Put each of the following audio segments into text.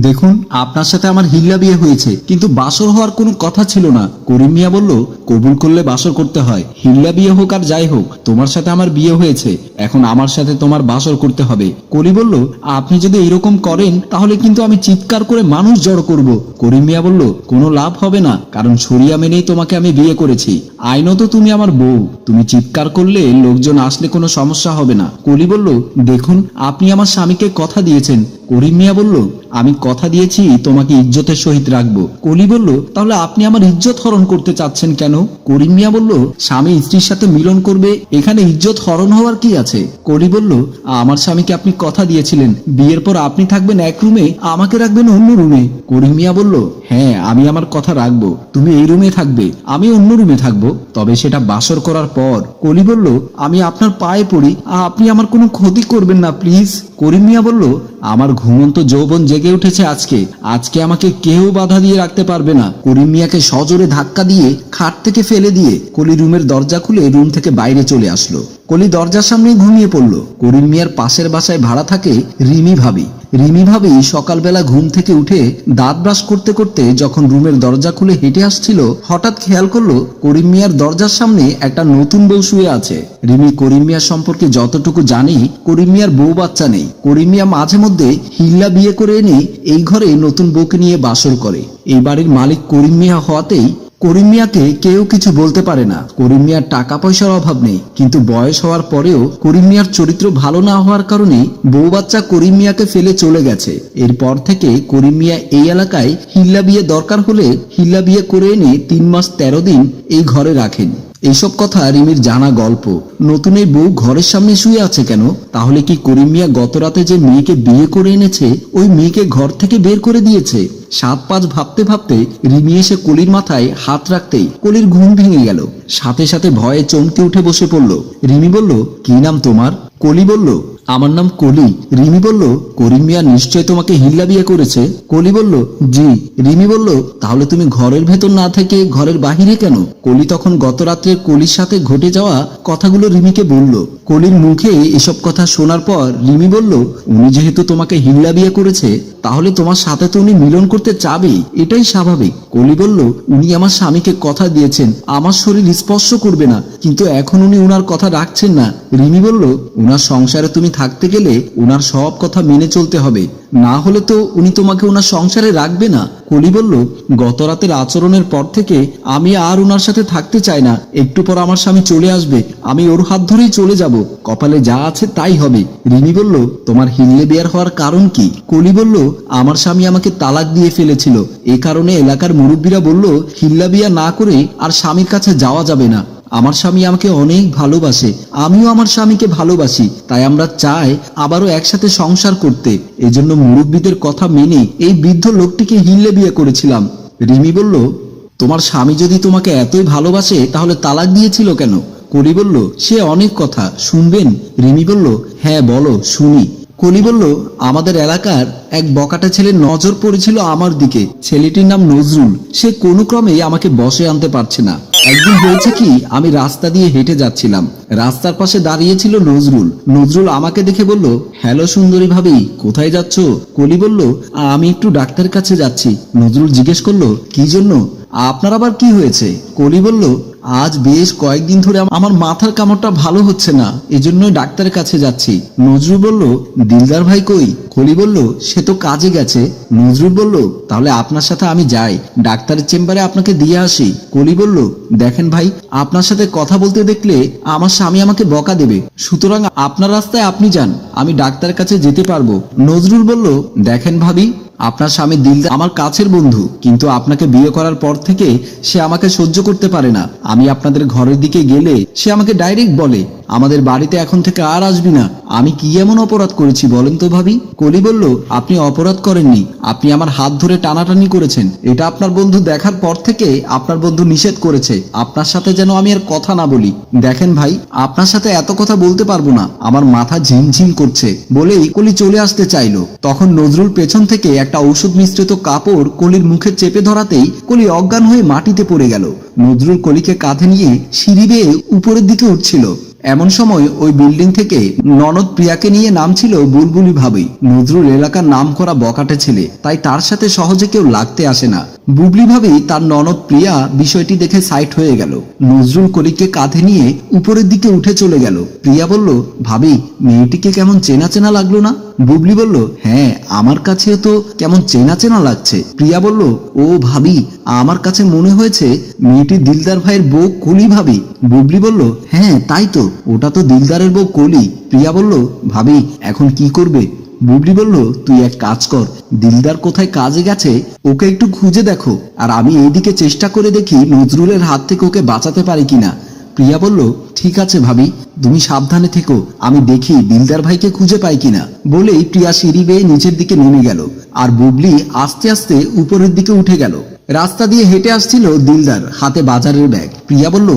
দেখুন, আপনার সাথে আমার হিল্লা বিয়ে হয়েছে, কিন্তু বাসর হওয়ার কোনো কথা ছিল না। করিম মিয়া বলল কবুল করলে বাসর করতে হয়। হিল্লা বিয়ে হোক আর যাই হোক, তোমার সাথে আমার বিয়ে হয়েছে। এখন আমার সাথে তোমার বাসর করতে হবে। কলি বলল, আপনি যদি এরকম করেন, তাহলে কিন্তু আমি চিৎকার করে মানুষ জড়ো করব। করিম মিয়া বলল, কোনো লাভ হবে না, কারণ সরিয়া মেনেই তোমাকে আমি বিয়ে করেছি। আইনত তুমি আমার বউ। তুমি চিৎকার করলে লোকজন আসলে কোনো সমস্যা হবে না। কলি বলল, দেখুন, আপনি আমার স্বামীকে কথা দিয়েছেন। করিম মিয়া বলল, আমি কথা দিয়েছি, তোমাকে ইজ্জতের সহিত রাখব। কলি বলল, তাহলে আপনি আমার ইজ্জত হরণ করতে চাচ্ছেন কেন? করিম মিয়া বলল, স্বামী স্ত্রীর সাথে মিলন করবে, এখানে ইজ্জত হরণ হওয়ার কি আছে? করি বলল, আমার স্বামীকে আপনি কথা দিয়েছিলেন, বিয়ের পর আপনি থাকবেন এক রুমে, আমাকে রাখবেন অন্য রুমে। করিম মিয়া বলল হ্যাঁ আমি আমার কথা রাখব। তুমি এই রুমে থাকবে, আমি অন্য রুমে থাকব। তবে সেটা বাসর করার পর। কলি বলল, আমি আপনার পায়ে পড়ি। আপনি আমার কোনো ক্ষতি করবেন না, প্লিজ। করিম মিয়া বলল, আমার ঘুমন্ত যৌবন জেগে উঠেছে আজকে। আজকে আমাকে কেউ বাধা দিয়ে রাখতে পারবে না। করিম মিয়াকে সজোরে ধাক্কা দিয়ে খাট থেকে ফেলে দিয়ে কলি রুমের দরজা খুলে রুম থেকে বাইরে চলে আসলো। কলি দরজার সামনে ঘুমিয়ে পড়ল। করিম মিয়ার পাশের বাসায় ভাড়া থাকে রিমি ভাবি। রিমি ভাবি সকালবেলা ঘুম থেকে উঠে দাঁত ব্রাশ করতে করতে যখন রুমের দরজা খুলে হেঁটে আসছিল, হঠাৎ খেয়াল করল করিম মিয়ার দরজার সামনে একটা নতুন বউ শুয়ে আছে। রিমি করিম মিয়ার সম্পর্কে যতটুকু জানি, করিম মিয়ার বউ বাচ্চা নেই। করিম মিয়া মাঝে মধ্যে হিল্লা বিয়ে করে এনে এই ঘরে নতুন বউকে নিয়ে বাসর করে। এই বাড়ির মালিক করিম মিয়া হওয়াতেই করিম মিয়াকে কেউ কিছু বলতে পারে না। করিম মিয়ার টাকা পয়সার অভাব নেই, কিন্তু বয়স হওয়ার পরেও করিম মিয়ার চরিত্র ভালো না হওয়ার কারণে বউ বাচ্চা করিম মিয়াকে ফেলে চলে গেছে। এরপর থেকে করিম মিয়া এই এলাকায় হিল্লা বিয়ে দরকার হলে হিল্লা বিয়ে করে এনে তিন মাস তেরো দিন এই ঘরে রাখেন। এইসব কথা রিমির জানা গল্প। নতুন এই বউ ঘরের সামনে শুয়ে আছে কেন? তাহলে কি করিম মিয়া গত রাতে যে মেয়েকে বিয়ে করে এনেছে, ওই মেয়েকে ঘর থেকে বের করে দিয়েছে? সাত পাঁচ ভাবতে ভাবতে রিমি এসে কলির মাথায় হাত রাখতেই কলির ঘুম ভেঙে গেল। সাথে সাথে ভয়ে চমকে উঠে বসে পড়ল। রিমি বলল, কি নাম তোমার? কলি বলল আমার নাম কলি। রিমি বলল, করিম মিয়া নিশ্চয় তোমাকে হিল্লা বিয়ে করেছে? কলি বলল, জি। রিমি বলল, তাহলে তুমি ঘরের ভেতর না থেকে ঘরের বাহিরে কেন? কলি তখন গত রাত্রে কলির সাথে ঘটে যাওয়া কথাগুলো রিমিকে বলল। কলির মুখে এসব কথা শোনার পর রিমি বলল, উনি যেহেতু তোমাকে হিল্লা বিয়ে করেছে তাহলে তোমার সাথে তো উনি মিলন করতে চাবেই। এটাই স্বাভাবিক। কলি বলল, উনি আমার স্বামীকে কথা দিয়েছেন। আমার শরীর স্পর্শ করবে না। কিন্তু এখন উনি উনার কথা রাখছেন না। রিমি বলল, উনার সংসারে তুমি থাকতে গেলে উনার সব কথা মেনে চলতে হবে। না হলে তো উনি তোমাকে ওনার সংসারে রাখবে না। কলি বলল গত রাতের আচরণের পর থেকে আমি আর ওনার সাথে থাকতে চাই না। একটু পর আমার স্বামী চলে আসবে। আমি ওর হাত ধরেই চলে যাব। কপালে যা আছে তাই হবে। রিমি বলল, তোমার হিল্লে বিয়ার হওয়ার কারণ কি? কলি বলল, আমার স্বামী আমাকে তালাক দিয়ে ফেলেছিল। এ কারণে এলাকার মুরব্বীরা বলল হিল্লা বিয়া না করে আর স্বামীর কাছে যাওয়া যাবে না। আমার স্বামী আমাকে অনেক ভালোবাসে, আমিও আমার স্বামীকে ভালোবাসি, তাই আমরা চাই আবারও একসাথে সংসার করতে। এজন্য মুরব্বীদের কথা মেনে এই বৃদ্ধ লোকটিকে হিল্লে বিয়ে করেছিলাম। রিমি বলল, তোমার স্বামী যদি তোমাকে এতই ভালোবাসে, তাহলে তালাক দিয়েছিল কেন? করি বলল, সে অনেক কথা, শুনবেন? রিমি বলল হ্যাঁ বলো, শুনি। কলি বলল, আমাদের এলাকার এক বকাটা ছেলের নজর পড়েছিল আমার দিকে। ছেলেটির নাম নজরুল। সে কোনো ক্রমেই আমাকে বসে আনতে পারছে না। একদিন হয়েছে কি, আমি রাস্তা দিয়ে হেঁটে যাচ্ছিলাম। রাস্তার পাশে দাঁড়িয়েছিল নজরুল। নজরুল আমাকে দেখে বলল, হ্যালো সুন্দরী ভাবি, কোথায় যাচ্ছ? কলি বলল, আমি একটু ডাক্তারের কাছে যাচ্ছি। নজরুল জিজ্ঞেস করল, কি জন্য? আপনার আবার কি হয়েছে? কলি বলল আজ বেশ কয়েকদিন ধরে আমার মাথার কামড়টা ভালো হচ্ছে না, এজন্যই ডাক্তারের কাছে যাচ্ছি। নজরুল বলল, দিলদার ভাই কই? খলি বলল, সে তো কাজে গেছে। নজরুল বলল, তাহলে আপনার সাথে আমি যাই, ডাক্তারের চেম্বারে আপনাকে দিয়ে আসি। কলি বলল, দেখেন ভাই, আপনার সাথে কথা বলতে দেখলে আমার স্বামী আমাকে বকা দেবে। সুতরাং আপনার রাস্তায় আপনি যান, আমি ডাক্তারের কাছে যেতে পারব। নজরুল বলল, দেখেন ভাবি আপনার স্বামী দিলদার আমার কাছের বন্ধু, কিন্তু আপনাকে বিয়ে করার পর থেকে সে আমাকে সহ্য করতে পারে না। আমি আপনাদের ঘরের দিকে গেলে সে আমাকে ডাইরেক্ট বলে আমাদের বাড়িতে এখন থেকে আর আসবি না। আমি কি এমন অপরাধ করেছি বলেন তো ভাবি? কলি বলল, আপনি অপরাধ করেননি। আপনি আমার হাত ধরে টানাটানি করেছেন। এটা আপনার বন্ধু দেখার পর থেকে আপনার বন্ধু নিষেধ করেছে। আপনার সাথে যেন আমি আর কথা না বলি। দেখেন ভাই, আপনার সাথে এত কথা বলতে পারব না। আমার মাথা ঝিমঝিম করছে। বলেই কলি চলে আসতে চাইলো। তখন নজরুল পেছন থেকে একটা ঔষধ মিশ্রিত কাপড় কলির মুখে চেপে ধরাতেই কলি অজ্ঞান হয়ে মাটিতে পড়ে গেল। নজরুল কলিকে কাঁধে নিয়ে সিঁড়ি বেয়ে উপরের দিকে উঠছিল। এমন সময় ওই বিল্ডিং থেকে ননদ প্রিয়াকে নিয়ে নামছিল বুলবুলি ভাবেই নজরুল এলাকার নাম করা বকাটে ছেলে, তাই তার সাথে সহজে কেউ লাগতে আসে না। বুবলি ভাবেই তার ননদ প্রিয়া বিষয়টি দেখে সাইট হয়ে গেল। নজরুল কলিকে কাঁধে নিয়ে উপরের দিকে উঠে চলে গেল। প্রিয়া বলল, ভাবি, মেয়েটিকে কেমন চেনা চেনা লাগল না? বুবলি বলল হ্যাঁ আমার কাছেও তো কেমন চেনা চেনা লাগছে। প্রিয়া বলল, ও ভাবি, আমার কাছে মনে হয়েছে মেয়েটি দিলদার ভাইয়ের বউ কলি ভাবি। বুবলি বলল হ্যাঁ তাই তো, ওটা তো দিলদারের বউ কলি। প্রিয়া বলল, ভাবি, এখন কি করবে? বুবলি বলল, তুই এক কাজ কর, দিলদার কোথায় কাজে গেছে, ওকে একটু খুঁজে দেখো, আর আমি এইদিকে চেষ্টা করে দেখি নজরুলের হাত থেকে ওকে বাঁচাতে পারি কিনা। প্রিয়া বলল, ঠিক আছে ভাবি, তুমি সাবধানে থেকো, আমি দেখি দিলদার ভাইকে খুঁজে পাই কিনা। বলেই প্রিয়া সিঁড়ি বেয়ে নিচের দিকে নেমে গেল, আর বুবলি আস্তে আস্তে উপরের দিকে উঠে গেল। রাস্তা দিয়ে হেঁটে আসছিল দিলদার হাতে বাজারের ব্যাগ। প্রিয়া বলল,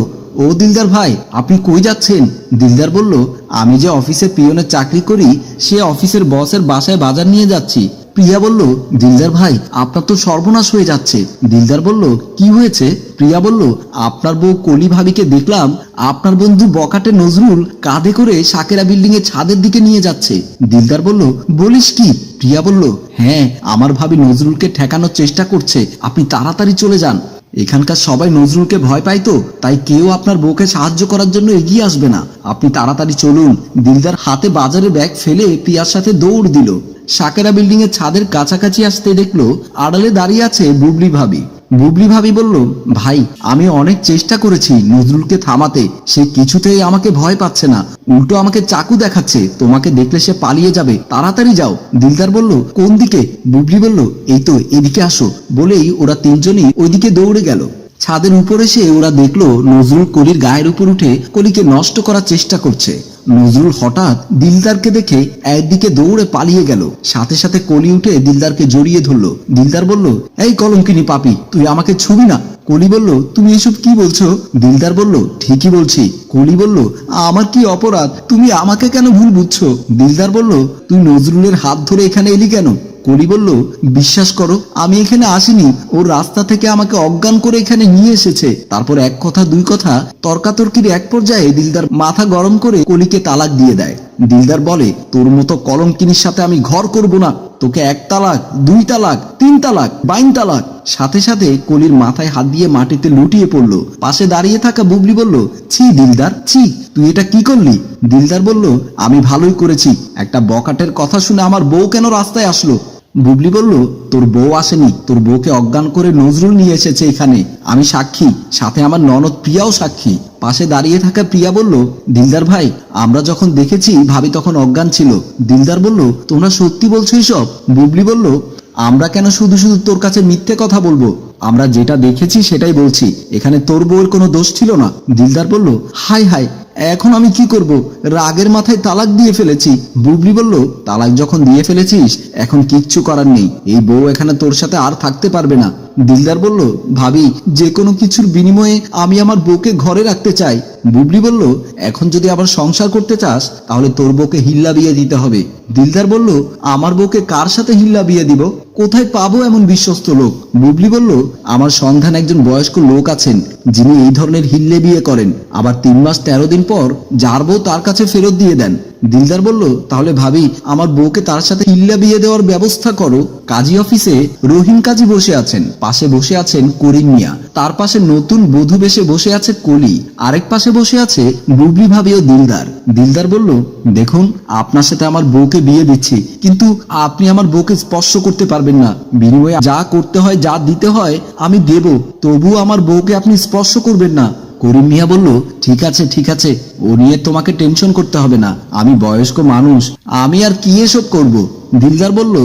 ও দিলদার ভাই, আপনি কই যাচ্ছেন? দিলদার বলল, আমি যে অফিসে পিয়নের চাকরি করি, সে অফিসের বসের বাসায় বাজার নিয়ে যাচ্ছি। প্রিয়া বলল, দিলদার ভাই, আপনার তো সর্বনাশ হয়ে যাচ্ছে। দিলদার বলল, কি হয়েছে? প্রিয়া বলল, আপনার বউ কলি ভাবিকে দেখলাম, আপনার বন্ধু বকাটে নজরুল কাঁধে করে সাকেরা বিল্ডিং এর ছাদের দিকে নিয়ে যাচ্ছে। দিলদার বলল, বলিস কি? প্রিয়া বলল হ্যাঁ আমার ভাবি নজরুলকে ঠেকানোর চেষ্টা করছে, আপনি তাড়াতাড়ি চলে যান। এখানকার সবাই নজরুলকে ভয় পায় তো, তাই কেউ আপনার বউকে সাহায্য করার জন্য এগিয়ে আসবে না। আপনি তাড়াতাড়ি চলুন। দিলদার হাতে বাজারে ব্যাগ ফেলে প্রিয়ার সাথে দৌড় দিল। সাকেরা বিল্ডিং এর ছাদের কাছাকাছি আসতে দেখল আড়ালে দাঁড়িয়ে আছে বুবলি ভাবি। বুবলি ভাবি বলল, ভাই, আমি অনেক চেষ্টা করেছি নজরুলকে থামাতে। সে কিছুতেই আমাকে ভয় পাচ্ছে না। উল্টো আমাকে চাকু দেখাচ্ছে। তোমাকে দেখলে সে পালিয়ে যাবে। তাড়াতাড়ি যাও। দিলদার বলল, কোন দিকে? বুবলি বলল, এই তো এদিকে আসো। বলেই ওরা তিনজনই ওইদিকে দৌড়ে গেল। ছাদের উপরে এসে ওরা দেখল নজরুল কলির গায়ের উপর উঠে কলিকে নষ্ট করার চেষ্টা করছে। নজরুল হঠাৎ দিলদারকে দেখে একদিকে দৌড়ে পালিয়ে গেল। সাথে সাথে কলি উঠে দিলদারকে জড়িয়ে ধরলো। দিলদার বলল, এই কলঙ্কিনী পাপি, তুই আমাকে ছুবি না। কলি বলল, তুমি এসব কি বলছো? দিলদার বলল, ঠিকই বলছি। কলি বলল, আমার কি অপরাধ? তুমি আমাকে কেন ভুল বুঝছ? দিলদার বলল, তুই নজরুলের হাত ধরে এখানে এলি কেন? কলি বলল, বিশ্বাস করো, আমি এখানে আসিনি। ওর রাস্তা থেকে আমাকে অজ্ঞান করে এখানে নিয়ে এসেছে। তারপর এক কথা, দুই কথা, তর্কাতর্কির এক পর্যায়ে দিলদার মাথা গরম করে কলিকে তালাক দিয়ে দেয়। দিলদার বলে, তোর মতো কলঙ্কিনীর সাথে আমি ঘর করব না। তোকে এক তালাক, দুই তালাক, তিন তালাক, বাইন তালাক। সাথে সাথে কলির মাথায় হাত দিয়ে মাটিতে লুটিয়ে পড়ল। পাশে দাঁড়িয়ে থাকা বুবলি বলল ছি, দিলদার, ছি। তুই এটা কি করলি? দিলদার বলল, আমি ভালোই করেছি। একটা বকাটের কথা শুনে আমার বউ কেন রাস্তায় আসলো? বুবলি বলল, তোর বউ আসেনি। তোর বউকে অজ্ঞান করে নজরুল নিয়ে এসেছে এখানে। আমি সাক্ষী। সাথে আমার ননদ প্রিয়াও সাক্ষী। পাশে দাঁড়িয়ে থাকা প্রিয়া বলল, দিলদার ভাই, আমরা যখন দেখেছি, ভাবি তখন অজ্ঞান ছিল। দিলদার বলল, তোমরা সত্যি বলছো এসব? বুবলি বলল, আমরা কেন শুধু শুধু তোর কাছে মিথ্যে কথা বলব? আমরা যেটা দেখেছি সেটাই বলছি। এখানে তোর বউয়ের কোনো দোষ ছিল না? দিলদার বলল হাই হাই এখন আমি কি করব? রাগের মাথায় তালাক দিয়ে ফেলেছি। বুবলি বলল, তালাক যখন দিয়ে ফেলেছিস, এখন কিচ্ছু করার নেই। এই বউ এখানে তোর সাথে আর থাকতে পারবে না। দিলদার বলল, ভাবি, যে কোনো কিছুর বিনিময়ে আমি আমার বউকে ঘরে রাখতে চাই। বুবলি বলল, এখন যদি আবার সংসার করতে চাস, তাহলে তোর বউকে হিল্লা বিয়ে দিতে হবে। দিলদার বলল, আমার বউকে কার সাথে হিল্লা বিয়ে দিব? কোথায় পাবো এমন বিশ্বস্ত লোক? বুবলি বলল আমার সন্ধান একজন বয়স্ক লোক আছেন, যিনি এই ধরনের হিল্লে বিয়ে করেন। আবার তিন মাস তেরো দিন পর যার বউ তার কাছে ফেরত দিয়ে দেন। দিলদার বলল, তাহলে ভাবি, আমার বউকে তার সাথে হিল্লা বিয়ে দেওয়ার ব্যবস্থা করো। কাজী অফিসে রহিম কাজী বসে আছেন। পাশে বসে আছেন করিম মিয়া। তার পাশে নতুন বধূ বেশে বসে আছে কলি। আরেক পাশে বসে আছে বুবলি ভাবি ও দিলদার। দিলদার বলল, দেখুন, আপনার সাথে আমার বউকে বিয়ে দিচ্ছি, কিন্তু আপনি আমার বউকে স্পর্শ করতে পারবেন না। বিনিময়ে যা করতে হয়, যা দিতে হয়, আমি দেব। তবুও আমার বউকে আপনি স্পর্শ করবেন না। করিম মিয়া বলল, ঠিক আছে ঠিক আছে, ও নিয়ে তোমাকে টেনশন করতে হবে না, আমি বয়স্ক মানুষ, আমি আর কি এসব করব? দিলদার বলল,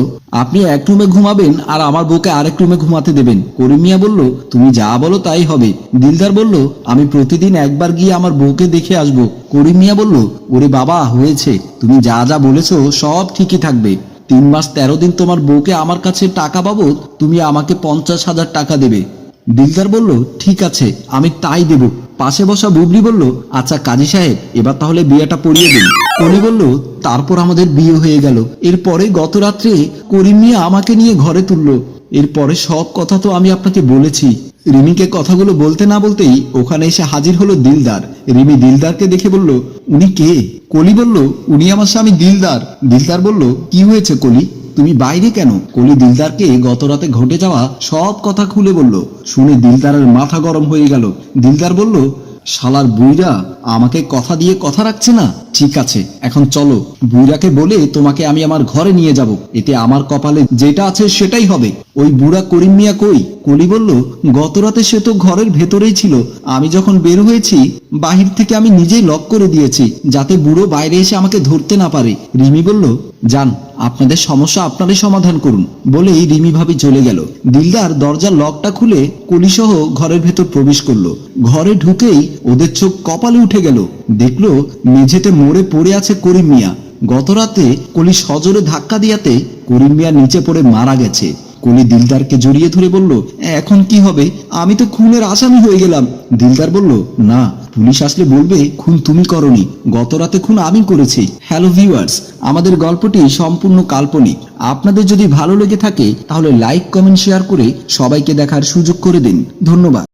আপনি এক রুমে ঘুমাবেন আর আমার বউকে আরেক রুমে ঘুমাতে দেবেন। করিম মিয়া বলল, তুমি যা বলো তাই হবে। দিলদার বলল, আমি প্রতিদিন একবার গিয়ে আমার বউকে দেখে আসব। করিম মিয়া বলল, ওরে বাবা, হয়েছে। তুমি যা যা বলেছ সব ঠিকই থাকবে। তিন মাস তেরো দিন তোমার বউকে আমার কাছে টাকা বাবদ তুমি আমাকে পঞ্চাশ হাজার টাকা দেবে। দিলদার বলল, ঠিক আছে, আমি তাই দেব। পাশে বসা বুবলি বলল আচ্ছা কাজী সাহেব, এবার তাহলে বিয়েটা পড়িয়ে দিন। কলি বলল, তারপর আমাদের বিয়ে হয়ে গেল। এরপরে গত রাত্রে করিম মিয়া আমাকে নিয়ে ঘরে তুললো। এরপরে সব কথা তো আমি আপনাকে বলেছি। রিমিকে কথাগুলো বলতে না বলতেই ওখানে এসে হাজির হলো দিলদার। রিমি দিলদারকে দেখে বলল, উনি কে? কলি বলল, উনি আমার স্বামী দিলদার। দিলদার বলল, কি হয়েছে কলি? তুমি বাইরে কেন? কলি দিলদারকে গত রাতে ঘটে যাওয়া সব কথা খুলে বলল। শুনে দিলদারের মাথা গরম হয়ে গেল। দিলদার বলল, শালার বুইরা আমাকে কথা দিয়ে কথা রাখছে না? ঠিক আছে, এখন চলো। বুইরাকে বলে তোমাকে আমি আমার ঘরে নিয়ে যাব। এতে আমার কপালে যেটা আছে সেটাই হবে। ওই বুড়া করিম মিয়া কই? কলি বলল গত রাতে সে তো ঘরের ভেতরেই ছিল। আমি যখন বের হয়েছি, বাহির থেকে আমি নিজেই লক করে দিয়েছি, যাতে বুড়ো বাইরে এসে আমাকে ধরতে না পারে। রিমি বলল, যান আপনাদের সমস্যা আপনারাই সমাধান করুন, বলেই রিমি ভাবি চলে গেল। দিলদার দরজার লকটা খুলে কলিসহ ঘরের ভেতর প্রবেশ করল। ঘরে ঢুকেই ওদের চোখ কপালে উঠে গেল। দেখল মেঝেতে মরে পড়ে আছে করিম মিয়া। গত রাতে কলি সজোরে ধাক্কা দিয়াতে করিম মিয়া নিচে পড়ে মারা গেছে। কলি দিলদারকে জড়িয়ে ধরে বলল, এখন কি হবে? আমি তো খুনের আসামি হয়ে গেলাম। দিলদার বলল, না পুলিশ আসলে বলবে, খুন তুমি করনি। গত রাতে খুন আমি করেছি। হ্যালো ভিউয়ার্স আমাদের গল্পটি সম্পূর্ণ কাল্পনিক। আপনাদের যদি ভালো লেগে থাকে, তাহলে লাইক কমেন্ট শেয়ার করে সবাইকে দেখার সুযোগ করে দিন। ধন্যবাদ।